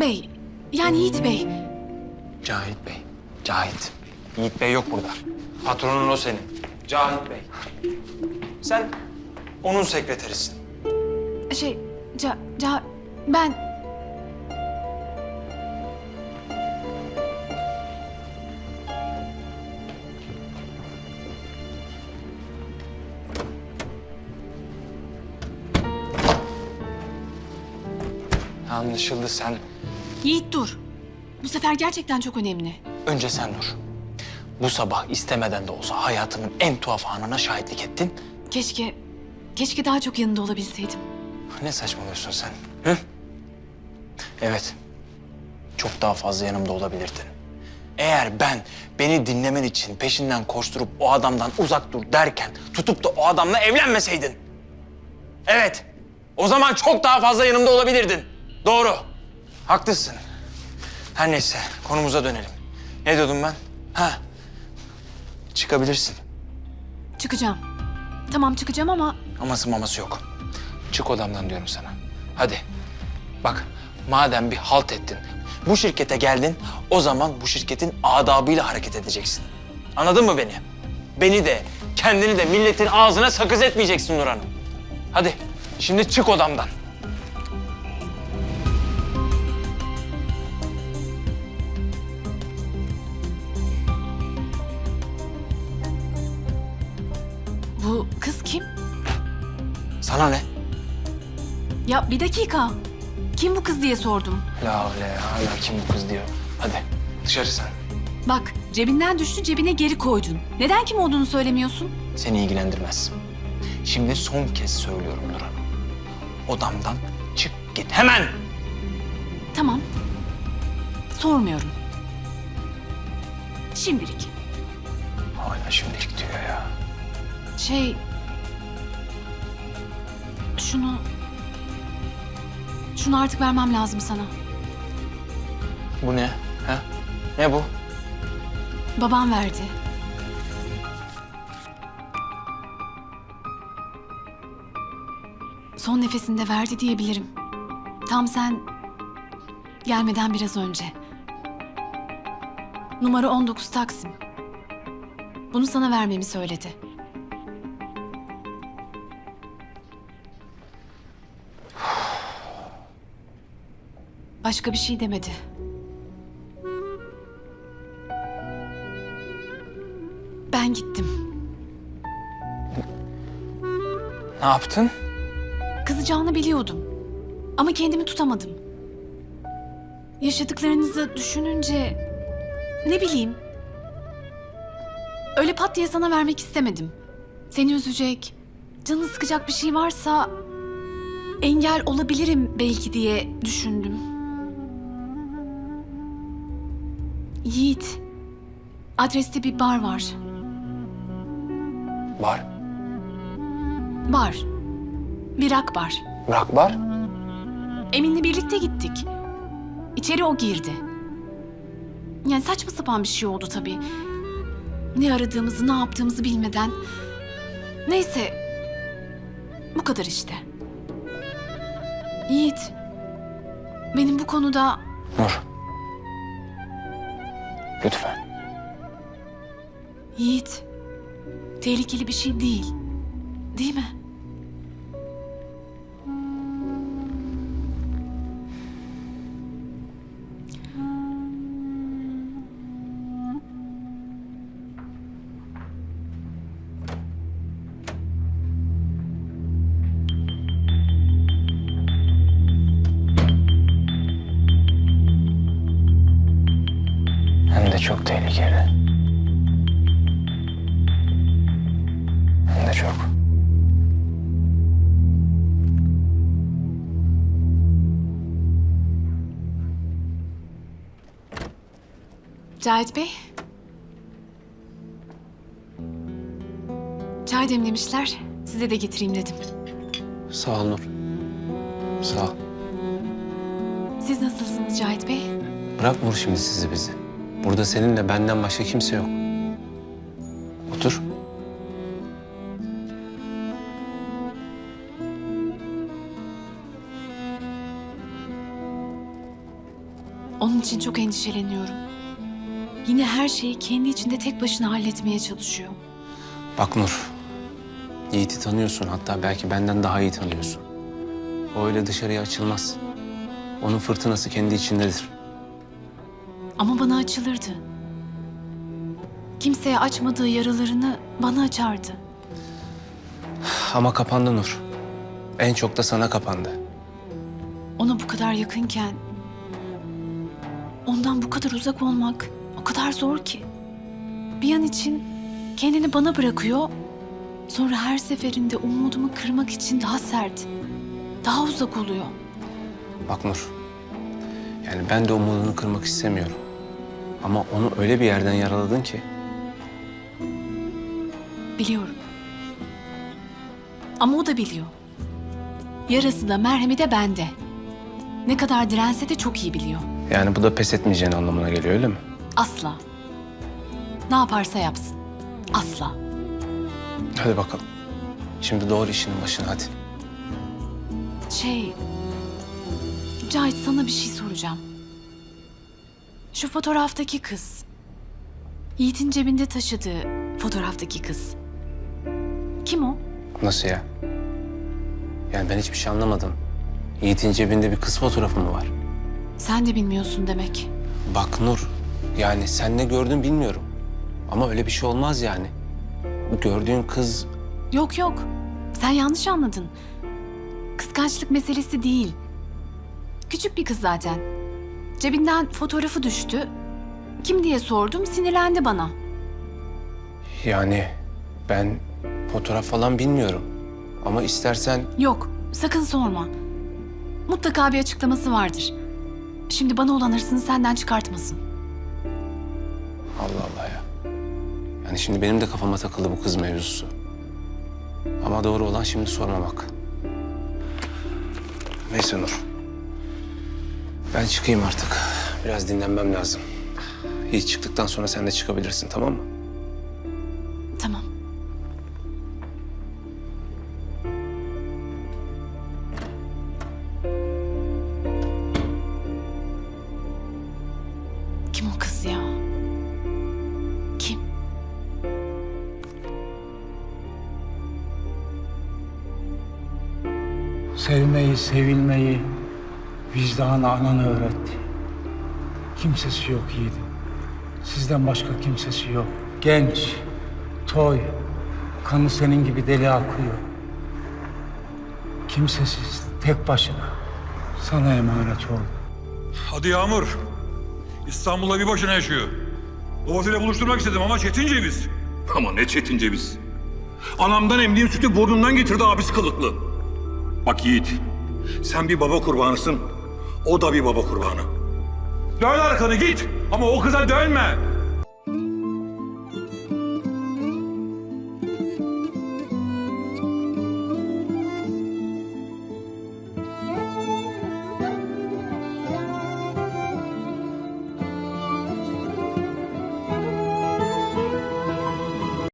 Bey, yani Yiğit Bey. Cahit Bey. Cahit. Yiğit Bey yok burada. Patronun o senin. Cahit Bey. Sen onun sekreterisin. Şey, ca, ca, ben... Anlaşıldı sen. Yiğit dur. Bu sefer gerçekten çok önemli. Önce sen dur. Bu sabah istemeden de olsa hayatımın en tuhaf anına şahitlik ettin. Keşke, keşke daha çok yanında olabilseydim. Ne saçmalıyorsun sen? Hı? Evet. Çok daha fazla yanımda olabilirdin. Eğer ben beni dinlemen için peşinden koşturup o adamdan uzak dur derken tutup da o adamla evlenmeseydin. Evet. O zaman çok daha fazla yanımda olabilirdin. Doğru. Haklısın. Her neyse konumuza dönelim. Ne diyordum ben? Ha. Çıkabilirsin. Çıkacağım. Tamam çıkacağım ama Aması maması yok. Çık odamdan diyorum sana. Hadi. Bak madem bir halt ettin, bu şirkete geldin, o zaman bu şirketin adabıyla hareket edeceksin. Anladın mı beni? Beni de, kendini de milletin ağzına sakız etmeyeceksin Nur Hanım. Hadi şimdi çık odamdan. Bu kız kim? Sana ne? Ya bir dakika. Kim bu kız diye sordum. La havle hala kim bu kız diyor. Hadi dışarı sen. Bak cebinden düştü cebine geri koydun. Neden kim olduğunu söylemiyorsun? Seni ilgilendirmez. Şimdi son kez söylüyorum Nur Hanım. Odamdan çık git hemen. Tamam. Sormuyorum. Şimdilik. Hala şimdilik diyor ya. Şey... Şunu... Şunu artık vermem lazım sana. Bu ne? Ha? Ne bu? Babam verdi. Son nefesinde verdi diyebilirim. Tam sen gelmeden biraz önce. Numara 19 Taksim. Bunu sana vermemi söyledi. Başka bir şey demedi. Ben gittim. Ne yaptın? Kızacağını biliyordum. Ama kendimi tutamadım. Yaşadıklarınızı düşününce... Ne bileyim... Öyle pat diye sana vermek istemedim. Seni üzecek, canını sıkacak bir şey varsa... Engel olabilirim belki diye düşündüm. Yiğit, adreste bir bar var. Bar. Bar. Bir rak bar. Bırak bar. Emin'le birlikte gittik. İçeri o girdi. Yani saçma sapan bir şey oldu tabii. Ne aradığımızı, ne yaptığımızı bilmeden. Neyse. Bu kadar işte. Yiğit. Benim bu konuda Nur. Lütfen. Yiğit. Tehlikeli bir şey değil. Değil mi? Çok tehlikeli. Hem de çok. Cahit Bey. Çay demlemişler. Size de getireyim dedim. Sağ ol Nur. Sağ ol. Siz nasılsınız Cahit Bey? Bırak Nur şimdi sizi bizi. Burada seninle benden başka kimse yok. Otur. Onun için çok endişeleniyorum. Yine her şeyi kendi içinde tek başına halletmeye çalışıyor. Bak Nur, Yiğit'i tanıyorsun. Hatta belki benden daha iyi tanıyorsun. O öyle dışarıya açılmaz. Onun fırtınası kendi içindedir. Ama bana açılırdı. Kimseye açmadığı yaralarını bana açardı. Ama kapandı Nur. En çok da sana kapandı. Ona bu kadar yakınken ondan bu kadar uzak olmak o kadar zor ki. Bir an için kendini bana bırakıyor. Sonra her seferinde umudumu kırmak için daha sert, daha uzak oluyor. Bak Nur, yani ben de umudunu kırmak istemiyorum. Ama onu öyle bir yerden yaraladın ki Biliyorum. Ama o da biliyor. Yarası da merhemi de bende. Ne kadar dirense de çok iyi biliyor. yani bu da pes etmeyeceğin anlamına geliyor öyle mi? Asla. Ne yaparsa yapsın. Asla. Hadi bakalım. Şimdi doğru işinin başına hadi. Şey... Cahit sana bir şey soracağım. Şu fotoğraftaki kız. Yiğit'in cebinde taşıdığı fotoğraftaki kız. Kim o? Nasıl ya? Yani ben hiçbir şey anlamadım. Yiğit'in cebinde bir kız fotoğrafı mı var? Sen de bilmiyorsun demek. Bak Nur, yani sen ne gördün bilmiyorum. Ama öyle bir şey olmaz yani. Bu gördüğün kız Yok yok. Sen yanlış anladın. Kıskançlık meselesi değil. Küçük bir kız zaten. Cebinden fotoğrafı düştü. Kim diye sordum, sinirlendi bana. yani ben fotoğraf falan bilmiyorum. Ama istersen Yok, sakın sorma. Mutlaka bir açıklaması vardır. Şimdi bana olan hırsını senden çıkartmasın. Allah Allah ya. Yani şimdi benim de kafama takıldı bu kız mevzusu. Ama doğru olan şimdi sormamak. Neyse Nur. Ben çıkayım artık. Biraz dinlenmem lazım. Yiğit çıktıktan sonra sen de çıkabilirsin tamam mı? Tamam. Kim o kız ya? Kim? Sevmeyi, sevilmeyi vicdanı anan öğretti. Kimsesi yok yiğidim. Sizden başka kimsesi yok. Genç, toy, kanı senin gibi deli akıyor. Kimsesiz, tek başına. Sana emanet oldu. Adı Yağmur. İstanbul'da bir başına yaşıyor. Babasıyla buluşturmak istedim ama çetin ceviz. Ama ne çetin ceviz. Anamdan emdiğim sütü burnundan getirdi abisi kılıklı. Bak Yiğit, sen bir baba kurbanısın. O da bir baba kurbanı. Dön arkanı git ama o kıza dönme.